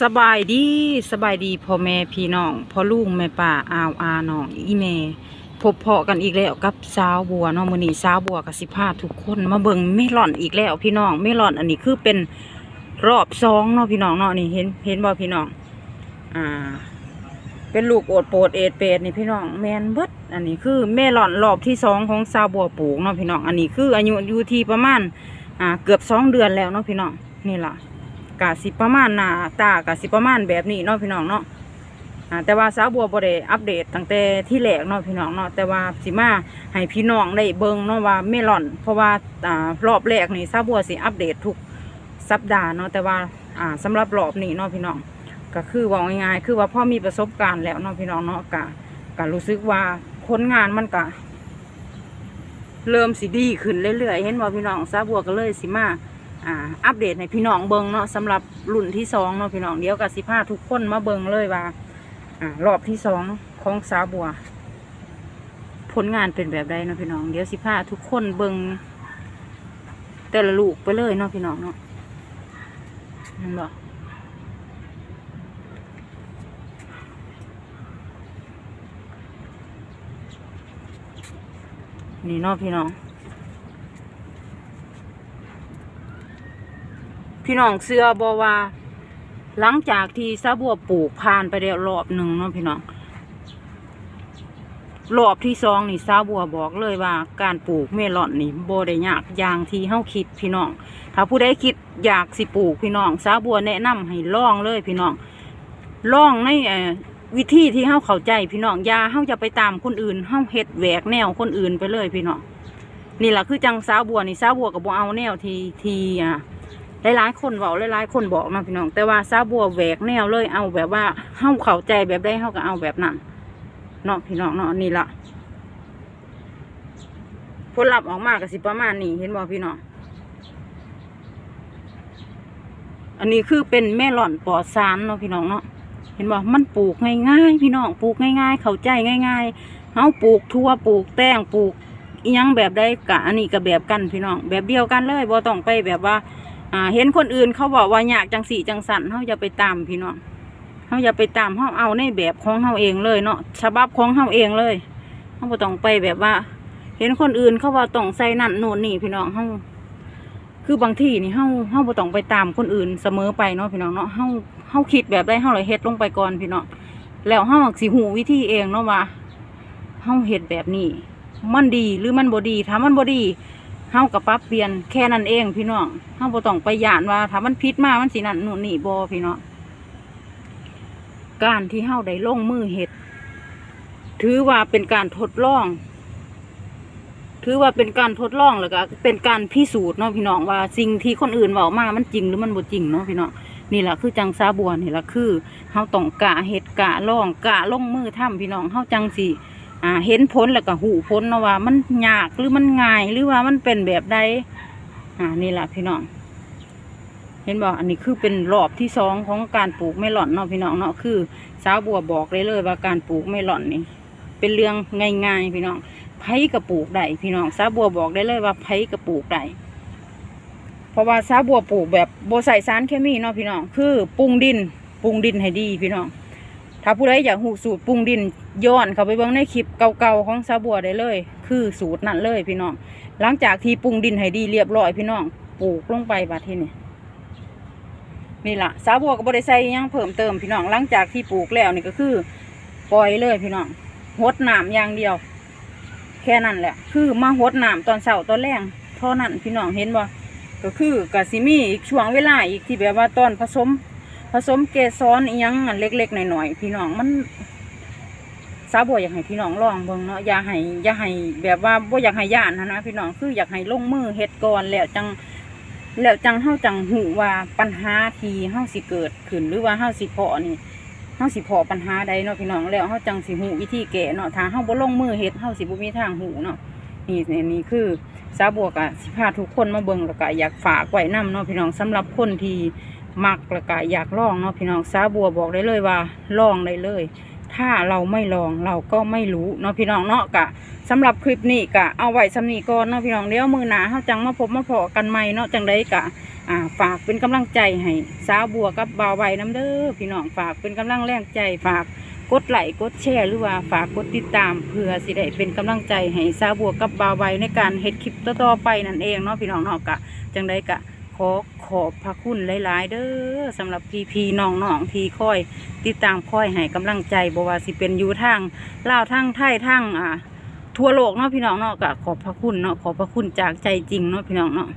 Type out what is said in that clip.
สบายดีสบายดีพ่อแม่พี่น้องพ่อลุงแม่ป้าอาวอาน้องอีแม่พบเพาะกันอีกแล้วกับสาวบัวเนาะมื้อนี้สาวบัวกับสิพาทุกคนมาเบิ่งเมลอนอีกแล้วพี่น้องเมลอนอันนี้คือเป็นรอบสองเนาะพี่น้องเนาะนี่เห็นเห็นบ่พี่น้องอ่า เป็นลูกโอดโปดเอดเปดนี่พี่น้องแมนเบิดอันนี้คือเมลอนรอบที่สองของสาวบัวปลูกเนาะพี่น้องอันนี้คืออายุอยู่ที่ประมาณอ่าเกือบสองเดือนแล้วเนาะพี่น้องนี่ล่ะ กะสิประมาณหน้าตากะสิประมาณแบบนี้เนาะพี่น้องเนาะแต่ว่าสาวบัวบ่ได้อัปเดตตั้งแต่ที่แรกเนาะพี่น้องเนาะแต่ว่าสิมาให้พี่น้องได้เบิ่งเนาะว่าเมลอน เพราะว่าอ่ารอบแรกนี่สาวบัวสิอัปเดตทุกสัปดาห์เนาะแต่ว่าอ่าสำหรับรอบนี้เนาะพี่น้องก็คือว่าง่ายๆคือว่าพ่อมีประสบการณ์แล้วเนาะพี่น้องเนาะกะกะรู้สึกว่าผลงานมันกะเริ่มสิดีขึ้นเรื่อยๆเห็นว่าพี่น้องสาวบัวก็เลยสิมา อ่าอัปเดตให้พี่น้องเบิงเนาะสำหรับรุ่นที่สองเนาะพี่น้องเดี๋ยวกับสิพาทุกคนมาเบิงเลยว่าอ่ารอบที่สองของสาวบัว ผลงานเป็นแบบใดเนาะพี่น้อง เดี๋ยวสิพาทุกคนเบิงแต่ละลูกไปเลยเนาะพี่น้องเนาะนั่นบอกนี่เนาะพี่น้อง พี่น้องเสื้อบอว่า หลังจากที่ซาบัวปลูกผ่านไปแล้วรอบหนึ่งเนาะพี่น้องรอบที่สองนี่ซาบัวบอกเลยว่า การปลูกเมลอนนี่โบได้ยากอย่างที่เฮาคิดพี่น้อง ถ้าผู้ใดคิดอยากสิปลูกพี่น้องซาบัวแนะนำให้ลองเลยพี่น้องลองในวิธีที่เฮาเข้าใจพี่น้องยาเฮาจะไปตามคนอื่นเฮาเฮ็ดแหวกแนวคนอื่นไปเลยพี่น้องนี่แหละคือจังซาบัวนี่ซาบัวกับบัเอาแนวทีทีอ่า หลายๆคนบอกหลายๆคนบอกมาพี่น้องแต่ว่าซาบัวแหวกแนวเลยเอาแบบว่าเฮาเข้าใจแบบได้เฮาก็เอาแบบนั้นเนาะพี่น้องเนาะนี่ละผลลัพธ์ออกมาก็สิประมาณนี้เห็นบ่พี่น้องอันนี้คือเป็นแม่หล่อนปลอดสารเนาะพี่น้องเนาะเห็นบ่มันปลูกง่ายๆพี่น้องปลูกง่าย ๆ เข้าใจง่ายๆเฮาปลูกทั่วปลูกแตงปลูกยังแบบใดกะอันนี้ก็แบบกันพี่น้องแบบเดียวกันเลยบ่ต้องไปแบบว่า อ่า เห็นคนอื่นเขาบอกว่าอยากจังสีจังสันเขาอย่าไปตามพี่น้องเขาอย่าไปตามเขาเอาในแบบของเขาเองเลยเนาะฉบับของเขาเองเลยเขาบ่ต้องไปแบบว่า เห็นคนอื่นเขาว่าต้องใส่นั่นโน่นนี่พี่น้องเขาคือบางที่นี่เขาเขาบ่ต้องไปตามคนอื่นเสมอไปเนาะพี่น้องเนาะเขาเขาคิดแบบได้เขาเลยเฮ็ดลงไปก่อนพี่น้องแล้วเขาสิหูวิธีเองเนาะว่าเขาเฮ็ดแบบนี้ มันดีหรือมันบ่ดีถ้ามันบ่ดี เฮากับปรับเปลี่ยนแค่นั้นเองพี่น้องเฮาบ่ต้องไปหยานว่าถ้ามันผิดมามันสินั่นนู่นนี่บ่พี่น้องการที่เฮาได้ลงมือเฮ็ด ถือว่าเป็นการทดลอง ถือว่าเป็นการทดลองแล้วก็เป็นการพิสูจน์เนาะพี่น้องว่าสิ่งที่คนอื่นเว้ามามันจริงหรือมันบ่จริงเนาะพี่น้องนี่แหละคือจังซาบัวนี่แหละคือเฮาต้องกะเฮ็ดกะลองกะลงมือทำพี่น้องเฮาจังสิ อ่าเห็นผลแล้วก็หูผลเนาะว่า มันยากหรือมันง่ายหรือว่ามันเป็นแบบใดอ่านี่แหละพี่น้อง เห็นบอกอันนี้คือเป็นรอบที่สองของการปลูกเมลอนเนาะพี่น้องเนาะคือสาวบัวบอกเลยเลยว่าการปลูกเมลอนนี่เป็นเรื่องง่ายๆพี่น้องไผ่กระปลูกได้พี่น้องสาวบัวบอกได้เลยว่าไผ่กระปลูกได้เพราะว่าสาวบัวปลูกแบบโบใส่สารเคมีเนาะพี่น้องคือปรุงดินปรุงดินให้ดีพี่น้อง ถ้าผู้ใดอยากหูสูตรปรุงดินย้อนเข้าไปเบิ่งในคลิปเก่าๆของสาบัวได้เลย คือสูตรนั่นเลยพี่น้อง หลังจากที่ปรุงดินให้ดีเรียบร้อยพี่น้องปลูกลงไปบัดทีนี้นี่ล่ะสาบัวก็บ่ได้ใส่หยังเพิ่มเติมพี่น้องหลังจากที่ปลูกแล้วนี่ก็คือ ปล่อยเลยพี่น้องหดน้ำอย่างเดียว แค่นั้นแหละ คือมาหดน้ำตอนเช้าตอนแรงเท่านั้นพี่น้องเห็นบ่ก็คือกะสิมีอีกช่วงเวลาอีกที่แบบว่าตอนผสม ผสมเกสรอีหยังอันเล็กๆหน่อยๆพี่น้องมันสาวบัวอยากให้พี่น้องลองเบิ่งเนาะอย่าให้อย่าให้แบบว่าบ่อยากให้ย่านนะนะพี่น้องคืออยากให้ลงมือเฮ็ดก่อนแล้วจังแล้วจังเฮาจังหูว่าปัญหาที่เฮาสิเกิดขึ้นหรือว่าเฮาสิพาะนี่เฮาสิพาะปัญหาใดเนาะพี่น้องแล้วเฮาจังสิหูวิธีแก้เนาะถ้าเฮาบ่ลงมือเฮ็ดเฮาสิบ่มีทางหูเนาะนี่นี่นี่คือสาวบัวก็สิพาทุกคนมาเบิ่งแล้วก็อยากฝากไว้นํเนาะพี่น้องสำหรับคนที่ มักแล้วก็อยากลองเนาะพี่น้องซาบัวบอกได้เลยว่าลองได้เลย ถ้าเราไม่ลองเราก็ไม่รู้เนาะพี่น้องเนาะกะสำหรับคลิปนี้กะเอาไว้สำนีก่อนเนาะพี่น้องเดี๋ยวมือหนาเขาจังมาพบมาพอกันใหม่เนาะจังได้กะอ่าฝากเป็นกำลังใจให้สาวบัวกับบาวไว้น้ำเด้อพี่น้องฝากเป็นกำลังแรงใจฝากกดไลค์กดแชร์หรือว่าฝากกดติดตามเพื่อสิได้เป็นกำลังใจให้สาวบัวกับบาวไว้ในการเฮ็ดคลิปต่อๆไปนั่นเองเนาะพี่น้องเนาะกะจังไดกะขอ ขอบพระคุณหลาย ๆ เด้อสำหรับพี่พี่ๆน้องๆที่คอย ติดตามคอยให้กำลังใจบว่าสิเป็นอยู่ทางลาวทางไทยทางอ่าทั่วโลกเนาะพี่น้องเนาะก็ขอบพระคุณเนาะขอบพระคุณจากใจจริงเนาะพี่น้องเนาะ